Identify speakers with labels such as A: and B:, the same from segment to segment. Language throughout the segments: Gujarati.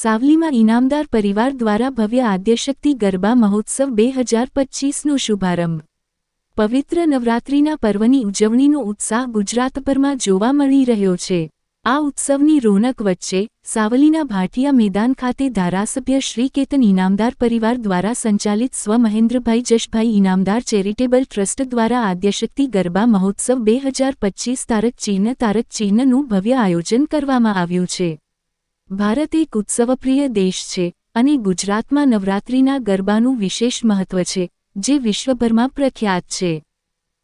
A: સાવલીમાં ઇનામદાર પરિવાર દ્વારા ભવ્ય આદ્યશક્તિ ગરબા મહોત્સવ બે હજાર પચ્ચીસનો શુભારંભ. પવિત્ર નવરાત્રિના પર્વની ઉજવણીનો ઉત્સાહ ગુજરાતભરમાં જોવા મળી રહ્યો છે. આ ઉત્સવની રોનક વચ્ચે સાવલીના ભાટિયા મેદાન ખાતે ધારાસભ્ય શ્રી કેતન ઇનામદાર પરિવાર દ્વારા સંચાલિત સ્વ મહેન્દ્રભાઈ જશભાઈ ઇનામદાર ચેરિટેબલ ટ્રસ્ટ દ્વારા આદ્યશક્તિ ગરબા મહોત્સવ બે હજાર પચ્ચીસ તારક ચિહ્ન તારક ચિહ્નનું ભવ્ય આયોજન કરવામાં આવ્યું છે. ભારત એક ઉત્સવપ્રિય દેશ છે અને ગુજરાતમાં નવરાત્રિના ગરબાનું વિશેષ મહત્વ છે, જે વિશ્વભરમાં પ્રખ્યાત છે.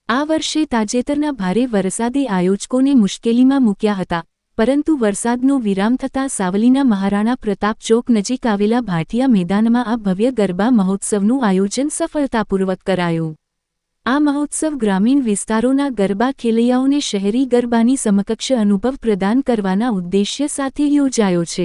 A: આ વર્ષે તાજેતરના ભારે વરસાદે આયોજકોને મુશ્કેલીમાં મૂક્યા હતા, પરંતુ વરસાદનો વિરામ થતાં સાવલીના મહારાણા પ્રતાપ ચોક નજીક આવેલા ભાટિયા મેદાનમાં આ ભવ્ય ગરબા મહોત્સવનું આયોજન સફળતાપૂર્વક કરાયું. આ મહોત્સવ ગ્રામીણ વિસ્તારોના ગરબા ખેલૈયાઓને શહેરી ગરબાની સમકક્ષ અનુભવ પ્રદાન કરવાના ઉદ્દેશ્ય સાથે યોજાયો છે.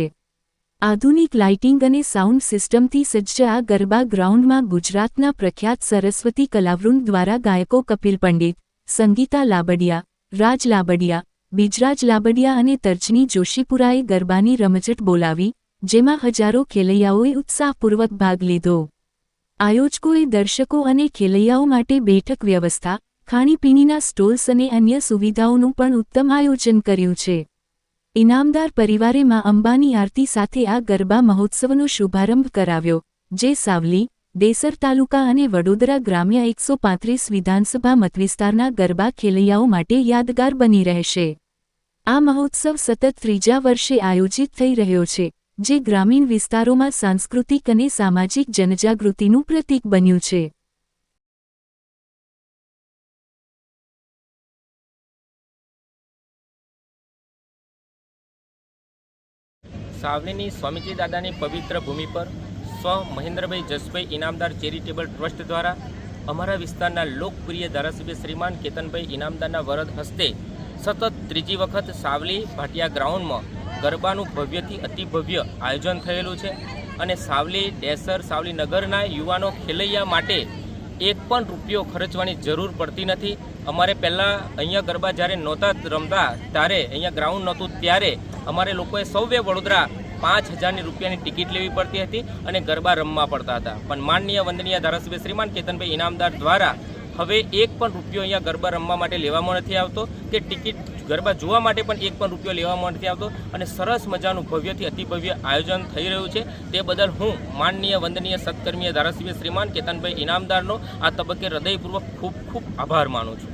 A: આધુનિક લાઇટિંગ અને સાઉન્ડ સિસ્ટમથી સજ્જ આ ગરબા ગ્રાઉન્ડમાં ગુજરાતના પ્રખ્યાત સરસ્વતી કલાવૃંદ દ્વારા ગાયકો કપિલ પંડિત, સંગીતા લાબડિયા, રાજ લાબડિયા, બિજરાજ લાબડિયા અને તર્જની જોશીપુરાએ ગરબાની રમઝટ બોલાવી, જેમાં હજારો ખેલૈયાઓએ ઉત્સાહપૂર્વક ભાગ લીધો. આયોજકોએ દર્શકો અને ખેલૈયાઓ માટે બેઠક વ્યવસ્થા, ખાણીપીણીના સ્ટોલ્સ અને અન્ય સુવિધાઓનું પણ ઉત્તમ આયોજન કર્યું છે. ઇનામદાર પરિવારે માં અંબાની આરતી સાથે આ ગરબા મહોત્સવનો શુભારંભ કરાવ્યો, જે સાવલી, દેસર તાલુકા અને વડોદરા ગ્રામ્ય એકસો પાંત્રીસ વિધાનસભા મતવિસ્તારના ગરબા ખેલૈયાઓ માટે યાદગાર બની રહેશે. આ મહોત્સવ સતત ત્રીજા વર્ષે આયોજિત થઈ રહ્યો છે. જે ગ્રામીણ વિસ્તારોમાં સાંસ્કૃતિક અને સામાજિક જનજાગૃતિનું પ્રતીક બન્યું છે.
B: સાવલીની સ્વામીજી દાદાની પવિત્ર ભૂમિ પર સ્વ મહેન્દ્રભાઈ જસભાઈ ઇનામદાર ચેરિટેબલ ટ્રસ્ટ દ્વારા અમારા વિસ્તારના લોકપ્રિય ધારાસભ્ય શ્રીમાન કેતનભાઈ ઇનામદારના વરદ હસ્તે સતત ત્રીજી વખત સાવલી ભાટિયા ગ્રાઉન્ડમાં ગરબાનું ભવ્યથી અતિ ભવ્ય આયોજન થયેલું છે અને સાવલી, ડેસર સાવલી નગરના યુવાનો ખેલૈયા માટે એક પણ રૂપિયો ખર્ચવાની જરૂર પડતી નથી. અમારે પહેલાં અહીંયા ગરબા જ્યારે નહોતા રમતા, ત્યારે અહીંયા ગ્રાઉન્ડ નહોતું, ત્યારે અમારે લોકોએ સૌએ વડોદરા પાંચ હજારની રૂપિયાની ટિકિટ લેવી પડતી હતી અને ગરબા રમવા પડતા હતા. પણ માનનીય વંદનીય ધારાસભ્ય શ્રીમાન કેતનભાઈ ઇનામદાર દ્વારા હવે એક પણ રૂપિયો અહીંયા ગરબા રમવા માટે લેવામાં નથી આવતો કે ટિકિટ ગરબા જોવા માટે પણ એક પણ રૂપિયો લેવામાં નથી આવતો અને સરસ મજાનું ભવ્યથી અતિભવ્ય આયોજન થઈ રહ્યું છે. તે બદલ હું માનનીય, વંદનીય, સત્કર્મીય ધારાસભ્ય શ્રીમાન કેતનભાઈ ઇનામદારનો આ તબક્કે હૃદયપૂર્વક ખૂબ ખૂબ આભાર માનું છું.